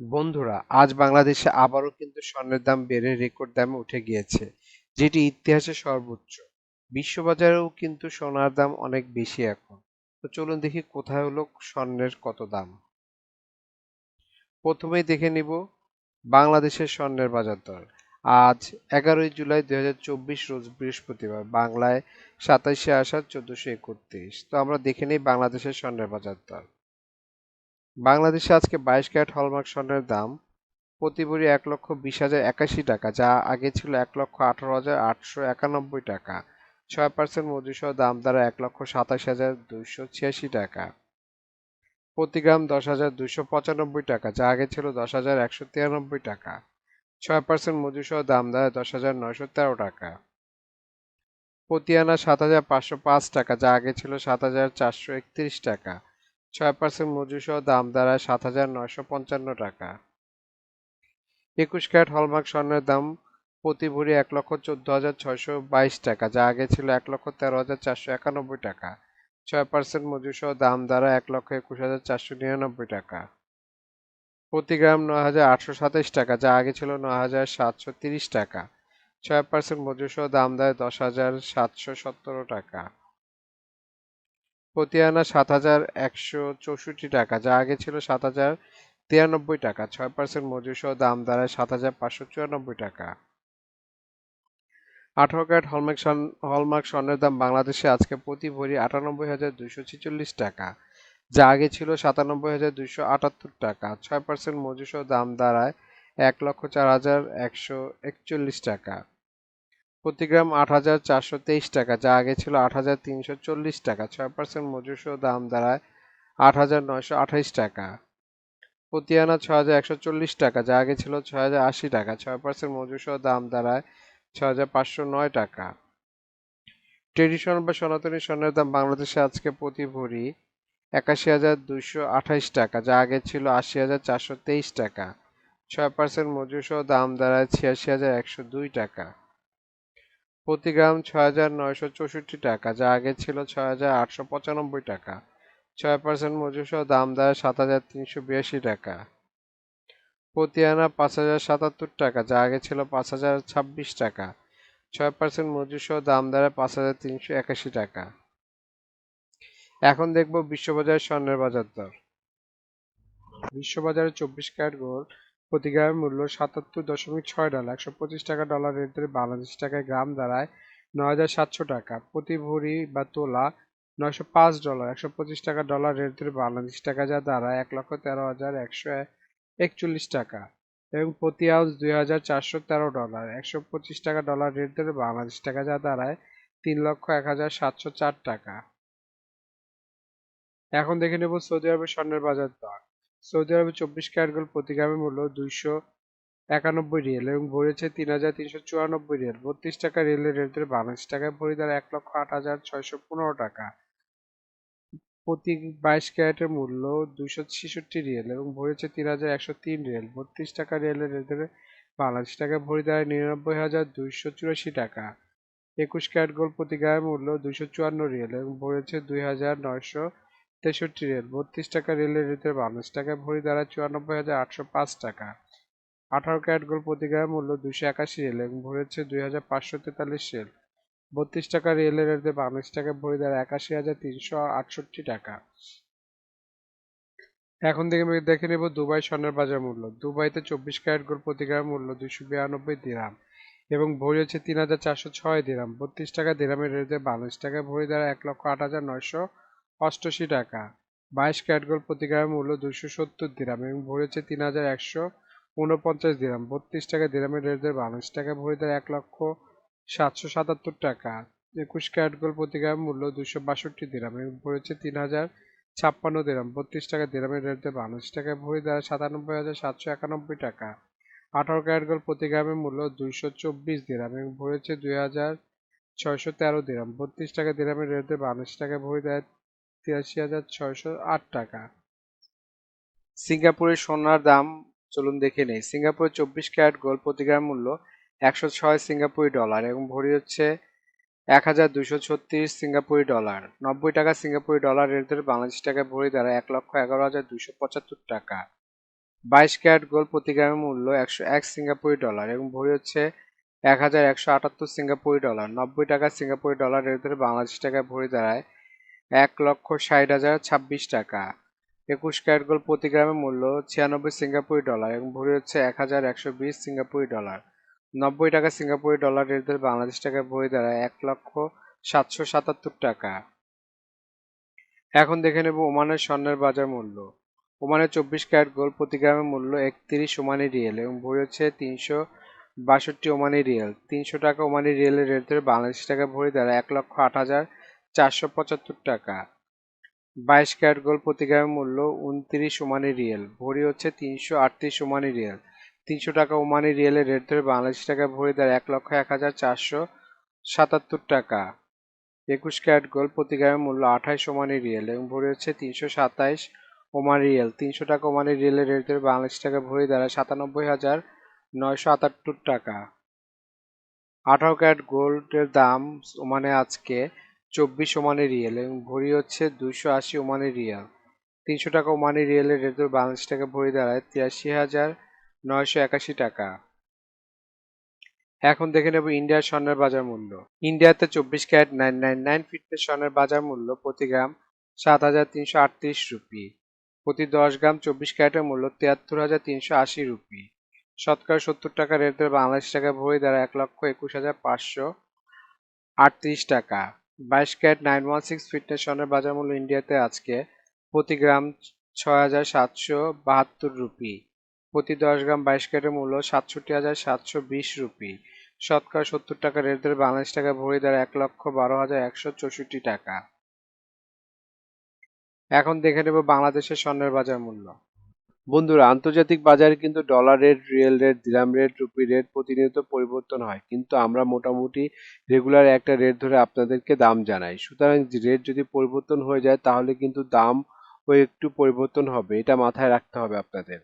বন্ধুরা, আজ বাংলাদেশে আবারও কিন্তু স্বর্ণের দাম বেড়ে রেকর্ড দামে উঠে গিয়েছে, যেটি ইতিহাসে সর্বোচ্চ। বিশ্ববাজারেও কিন্তু সোনার দাম অনেক বেশি এখন। তো চলুন দেখি কোথায় হলো স্বর্ণের কত দাম। প্রথমেই দেখে নিব বাংলাদেশের স্বর্ণের বাজার দর। আজ এগারোই জুলাই দুই হাজার চব্বিশ রোজ বৃহস্পতিবার, বাংলায় সাতাইশে আষাঢ় চোদ্দশো একত্রিশ। তো আমরা দেখে নিই বাংলাদেশের স্বর্ণের বাজার দর। বাংলাদেশে আজকে বাইশ ক্যারেট হলমার্ক স্বর্ণের দাম প্রতি ভরি এক লক্ষ বিশ হাজার একাশি টাকা, যা আগে ছিল এক লক্ষ আঠারো হাজার আটশো একানব্বই টাকা। ছয় পার্সেন্ট মজুসহ দাম দ্বারা এক লক্ষ সাতাশ হাজার দুইশো ছিয়াশি টাকা। প্রতি গ্রাম দশ হাজার দুইশো পঁচানব্বই টাকা, যা আগে ছিল দশ হাজার একশো তিরানব্বই টাকা। ছয় পার্সেন্ট মজুসহ দাম দ্বারা দশ হাজার নয়শো তেরো টাকা। প্রতি আনা সাত হাজার পাঁচশো পাঁচ টাকা, যা আগে ছিল সাত হাজার চারশো একত্রিশ টাকা। ছয় পার্সেন্ট মজুসহ দাম দাঁড়ায় সাত হাজার নয়শো পঞ্চান্ন টাকা। একুশ ক্যারেট হলমার্ক স্বর্ণের দাম প্রতি ভরি এক লক্ষ চোদ্দ হাজার ছয়শো বাইশ টাকা, যা আগে ছিল এক লক্ষ তেরো হাজার চারশো একানব্বই টাকা। ছয় পার্সেন্ট মজুসহ দাম দ্বারা এক লক্ষ একুশ হাজার চারশো নিরানব্বই টাকা। প্রতি গ্রাম নয় হাজার আটশো সাতাইশ টাকা, যা আগে ছিল নয় হাজার সাতশো তিরিশ টাকা। ছয় পার্সেন্ট মজুসহ দাম দেয় দশ হাজার সাতশো সতেরো টাকা। প্রতি আনা সাত হাজার একশো চৌষট্টি টাকা, যা আগে ছিল সাত হাজার তিরানব্বই টাকা, ছয় পার্সেন্ট মজুরিসহ দাম দাঁড়ায় সাত হাজার পাঁচশো চুরানব্বই টাকা। আঠারো ক্যারেট হলমার্ক হলমার্ক স্বর্ণের দাম বাংলাদেশে আজকে প্রতি ভরি আটানব্বই হাজার দুশো ছেচল্লিশ টাকা, যা আগে ছিল সাতানব্বই হাজার দুশো আটাত্তর টাকা, ছয় পার্সেন্ট মজুরিসহ দাম দাঁড়ায় এক লক্ষ চার হাজার একশো একচল্লিশ টাকা। প্রতি গ্রাম আট হাজার চারশো তেইশ টাকা, যা আগে ছিল আট হাজার তিনশো চল্লিশ টাকা, ছয় পার্সেন্ট মজুরসহ দাম দাঁড়ায় আট হাজার নয়শো আঠাইশ টাকা। প্রতি আনা ছ হাজার একশো চল্লিশ টাকা, যা আগে ছিল ছয় হাজার আশি টাকা, ছয় পার্সেন্ট মজুরসহ দাম দাঁড়ায় ছ হাজার পাঁচশো নয় টাকা। ট্রেডিশনাল বা সনাতনী স্বর্ণের দাম বাংলাদেশে আজকে প্রতি ভরি একাশি হাজার দুইশো আঠাইশ টাকা, যা আগে ছিল আশি হাজার চারশো তেইশ টাকা। ছয় পার্সেন্ট মজুরসহ দাম দাঁড়ায় ছিয়াশি হাজার একশো দুই টাকা। প্রতি গ্রাম ছয় হাজার নয়শো চৌষট্টি টাকা, যা আগে ছিল ছয় হাজার আটশো পঁচানব্বই টাকা। ছয় পার্সেন্ট মজুরসহ দাম দেয় সাত হাজার তিনশো বিরাশি টাকা। প্রতি আনা পাঁচ হাজার সাতাত্তর টাকা, যা আগে ছিল পাঁচ হাজার ছাব্বিশ টাকা। ছয় পার্সেন্ট মজুরসহ দাম দাঁড়ায় পাঁচ হাজার তিনশো একাশি টাকা। এখন দেখব বিশ্ববাজার স্বর্ণের বাজার দর। বিশ্ববাজারে চব্বিশ ক্যারেট গোল্ড প্রতি গ্রামের মূল্য সাতাত্তর দশমিক ছয় ডলার একশো পঁচিশ টাকা ডলার রেট বাংলাদেশ টাকায় গ্রাম দাঁড়ায় নয় হাজার সাতশো টাকা। প্রতি ভরি বা তোলা নয়শো পাঁচ ডলার একশো পঁচিশ টাকা ডলার রেট বাংলাদেশ টাকা যা দাঁড়ায় এক লক্ষ তেরো হাজার একশো একচল্লিশ টাকা এবং প্রতি আউন্স দুই হাজার চারশো তেরো ডলার একশো পঁচিশ টাকা ডলার রেট ধরে বাংলাদেশ টাকা যা দাঁড়ায় তিন লক্ষ এক হাজার সাতশো চার টাকা। এখন দেখে নেব সৌদি আরবের স্বর্ণের বাজার দর। সৌদি আরবে চব্বিশ ক্যারেট গোল্ড প্রতি গ্রামের মূল্য দুইশো একানব্বই রিয়েল এবং ভরেছে তিন হাজার তিনশো চুরানব্বই রিয়েল। বত্রিশ টাকা রিয়েলের রেট ধরে বাংলাদেশ টাকায় ভরি দ্বারা এক লক্ষ আট হাজার ছয়শো পনেরো টাকা। প্রতি বাইশ ক্যারেটের মূল্য দুইশো ছেষট্টি রিয়েল এবং ভরেছে তিন হাজার একশো তিন রিয়েল। বত্রিশ টাকা রিয়েলের রেট ধরে বাংলাদেশ টাকায় ভরি দ্বারা নিরানব্বই হাজার দুইশো চুরাশি টাকা। একুশ ক্যারেট গোল্ড প্রতি গ্রামের মূল্য দুইশো চুয়ান্ন রিয়েল এবং ভরেছে দুই হাজার নয়শো তেষট্টি রেল, বত্রিশ টাকা রেলের রেটের বাংলাদেশ টাকায় ভরি দ্বারা চুরানব্বই হাজার আটশো পাঁচ টাকা। আঠারো ক্যারেট গোল্ড প্রতি গ্রাম মূল্য দুশো একাশি রেল এবং ভরেছে দুই হাজার পাঁচশো তেতাল্লিশ রেল। বত্রিশ টাকা রেলের রেটে বাংলাদেশ টাকায় ভরি দ্বারা একাশি হাজার তিনশো আটষট্টি টাকা। এখন থেকে আমি দেখে নেব দুবাই স্বর্ণের বাজার মূল্য। দুবাইতে চব্বিশ ক্যারেট গোল্ড প্রতি গ্রাম মূল্য দুশো বিরানব্বই দিরাম এবং ভরি হচ্ছে তিন হাজার চারশো ছয় দিরাম। বত্রিশ টাকা দিরামের রেটে বাংলাদেশ টাকায় ভরি দ্বারা এক লক্ষ আট হাজার নয়শো অষ্টআশি টাকা। বাইশ ক্যারেট গোল্ড প্রতি গ্রামের মূল্য দুশো সত্তর দিরাম এবং ভরেছে তিন হাজার একশো উনপঞ্চাশ দিরাম। বত্রিশ টাকা দিরামের রেট দেয় টাকা ভরে দেয় এক লক্ষ সাতশো সাতাত্তর টাকা। একুশ ক্যারেট গোল্ড প্রতি গ্রামের মূল্য দুশো বাষট্টি দিরাম এবং ভরেছে তিন হাজার ছাপ্পান্ন দিরাম। বত্রিশ টাকা দিরামের রেট দেয় টাকায় ভরে দেয় সাতানব্বই হাজার সাতশো একানব্বই টাকা। আঠারো ক্যারেট গোল্ড প্রতি গ্রামের মূল্য দুইশো চব্বিশ দিরাম এবং ভরেছে দুই হাজার ছয়শো তেরো দিরাম। বত্রিশ টাকা দিরামের রেট দেয় টাকায় ভরে দেয় তিরাশি হাজার ছয়শো আট টাকা। সিঙ্গাপুরের সোনার দাম, চলুন দেখে নেই। সিঙ্গাপুরের চব্বিশ ক্যারেট গোল্ড প্রতি গ্রাম মূল্য একশো ছয় সিঙ্গাপুরি ডলার এবং ভরি হচ্ছে এক হাজার দুশো ছত্রিশ সিঙ্গাপুরি ডলার। নব্বই টাকা সিঙ্গাপুরি ডলার রেট ধরে বাংলাদেশ টাকায় ভরি দ্বারা এক লক্ষ এগারো হাজার দুশো পঁচাত্তর টাকা। বাইশ ক্যারেট গোল্ড প্রতি গ্রামের মূল্য একশো এক সিঙ্গাপুরি ডলার এবং ভরি হচ্ছে এক হাজার একশো আটাত্তর সিঙ্গাপুরি ডলার। নব্বই টাকা সিঙ্গাপুরি ডলার এর ধরে বাংলাদেশ টাকায় ভরি দাঁড়ায় এক লক্ষ ষাট হাজার ছাব্বিশ টাকা। একুশ ক্যারেট গোল্ড প্রতি গ্রামের মূল্য ছিয়ানব্বই সিঙ্গাপুরি ডলার এবং ভরি হচ্ছে এক হাজার একশো বিশ সিঙ্গাপুরি ডলার। নব্বই টাকা সিঙ্গাপুরি ডলার এর ধরে বাংলাদেশ টাকায় ভরি দাঁড়ায় এক লক্ষ সাতশো সাতাত্তর টাকা। এখন দেখে নেব ওমানের স্বর্ণের বাজার মূল্য। ওমানের চব্বিশ ক্যারেট গোল্ড প্রতি গ্রামের মূল্য একত্রিশ ওমানি রিয়েল এবং ভরি হচ্ছে তিনশো বাষট্টি ওমানি রিয়েল। তিনশো টাকা ওমানি রিয়েলের রেট ধরে বাংলাদেশ টাকা ভরি দাঁড়ায় এক লক্ষ আট হাজার চারশো পঁচাত্তর টাকা। বাইশ ক্যারেট গোল্ড প্রতি গ্রামের মূল্য উনত্রিশ ওমানি রিয়েল। ভরি হচ্ছে তিনশো আটত্রিশ ওমানি রিয়েল। তিনশো টাকা ওমানি রিয়েলের রেট ধরে বাংলাদেশ টাকা ভরি দাঁড়ায় এক লক্ষ এক হাজার চারশো সাতাত্তর টাকা। একুশ ক্যারেট গোল্ড প্রতি গ্রামের মূল্য আঠাইশ ওমানি রিয়েল এবং ভরি হচ্ছে তিনশো সাতাইশ ওমান রিয়েল। তিনশো টাকা ওমানি রিয়েলের রেট ধরে বাংলাদেশ টাকা ভরি দাঁড়ায় সাতানব্বই হাজার নয়শো আটাত্তর টাকা। আঠারো ক্যারেট গোল্ডের দাম ওমানে আজকে চব্বিশ ওমানি রিয়েল এবং ভরি হচ্ছে দুইশো আশি ওমানি রিয়াল। তিনশো টাকা ওমানি রিয়েলের রেট বাংলাদেশ টাকা ভরি দাঁড়ায় তিরাশি হাজার নয়শো একাশি টাকা। এখন দেখে নেব ইন্ডিয়ার স্বর্ণের বাজার মূল্য। ইন্ডিয়াতে চব্বিশ ক্যারেট নাইন নাইন নাইন ফিটের স্বর্ণের বাজার মূল্য প্রতি গ্রাম সাত হাজার তিনশো আটত্রিশ রুপি। প্রতি দশ গ্রাম চব্বিশ ক্যারেটের মূল্য তিয়াত্তর হাজার তিনশো আশি রুপি। শতকরা সত্তর টাকা রেট বাংলাদেশ টাকা ভরি দ্বারা এক লক্ষ একুশ হাজার পাঁচশো আটত্রিশ টাকা। বাইশ carat, nine one six fineness স্বর্ণের বাজার মূল্য ইন্ডিয়াতে আজকে। প্রতি গ্রাম ছয় হাজার সাতশো বাহাত্তর রুপি। প্রতি দশ গ্রাম বাইশ ক্যারেটের মূল্য সাতষট্টি হাজার সাতশো বিশ রুপি। শতকরা সত্তর টাকা রেট ধরে বাংলাদেশ টাকা ভরি দ্বারা এক লক্ষ বারো হাজার একশো চৌষট্টি টাকা। এখন দেখে নেব বাংলাদেশের স্বর্ণের বাজার মূল্য। বন্ধুরা, আন্তর্জাতিক বাজারে কিন্তু dollar rate riyal rate dirham rate rupee rate প্রতিনিয়ত পরিবর্তন হয়। কিন্তু আমরা মোটামুটি রেগুলার একটা রেট ধরে আপনাদেরকে দাম জানাই। সুতরাং রেট যদি পরিবর্তন হয়ে যায়, তাহলে কিন্তু দাম ও একটু পরিবর্তন হবে। এটা মাথায় রাখতে হবে আপনাদের।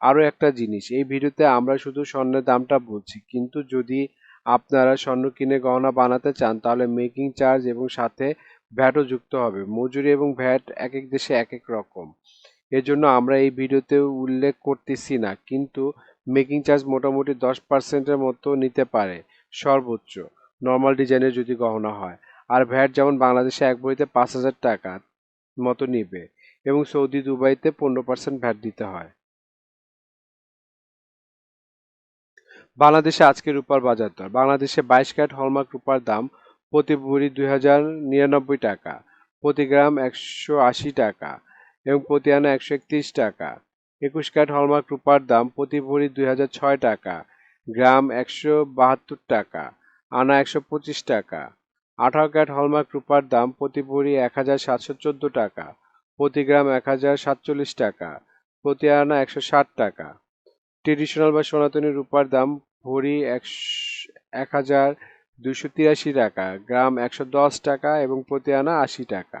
আরও একটা জিনিস, এই ভিডিওতে আমরা শুধু স্বর্ণের দামটা বলছি। কিন্তু যদি আপনারা স্বর্ণ কিনে গহনা বানাতে চান, তাহলে মেকিং চার্জ এবং সাথে ভ্যাটও যুক্ত হবে। মজুরি এবং ভ্যাট এক এক দেশে এক এক রকম। এজন্য আমরা এই ভিডিওতে উল্লেখ করতেছি না, কিন্তু মেকিং চার্জ মোটামুটি দশ পার্সেন্টের মতো নিতে পারে, সর্বোচ্চ। নর্মাল ডিজাইনের যদি গহনা হয়। আর ভ্যাট যেমন বাংলাদেশে এক বইতে পাঁচ হাজার টাকা মতো নিবে এবং সৌদি দুবাইতে পনেরো পার্সেন্ট ভ্যাট দিতে হয়। বাংলাদেশে আজকে রূপার বাজার দর। বাংলাদেশে বাইশ ক্যারেট হলমার্ক রূপার দাম প্রতি ভরি দুই হাজার নিরানব্বই টাকা, প্রতি গ্রাম একশো আশি টাকা। এবং প্রতি আনা একশো একত্রিশ টাকা। একুশ ক্যারেট হলমার্ক রূপার দাম প্রতি ভরি দুই হাজার ছয় টাকা। গ্রাম একশো বাহাত্তর টাকা। আনা একশো পঁচিশ টাকা। আঠারো ক্যারেট হলমার্ক রূপার দাম প্রতি ভরি এক হাজার সাতশো চোদ্দ টাকা। প্রতি গ্রাম এক হাজার সাতচল্লিশ টাকা। প্রতি আনা একশো ষাট টাকা। ট্রেডিশনাল বা সনাতনী রূপার দাম ভরি এক হাজার দুশো তিরাশি টাকা। গ্রাম একশো দশ টাকা এবং প্রতি আনা আশি টাকা।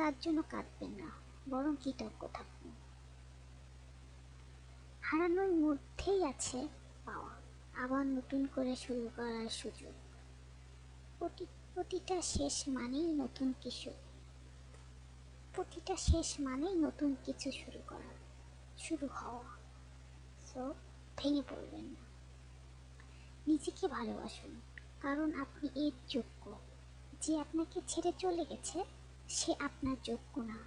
তার জন্য কাঁদবেন না, বরং কৃতজ্ঞ থাকুন হারানোর মধ্যেই আছে পাওয়া, আবার নতুন করে শুরু করার সুযোগ। প্রতি, প্রতিটা শেষ মানেই নতুন কিছু। প্রতিটা শেষ মানেই নতুন কিছু শুরু করা, শুরু হওয়া। সো ভেঙে পড়বেন না। নিজেকে ভালোবাসুন, কারণ আপনি এর যোগ্য। যে আপনাকে ছেড়ে চলে গেছে সে আপনার যোগ্য না।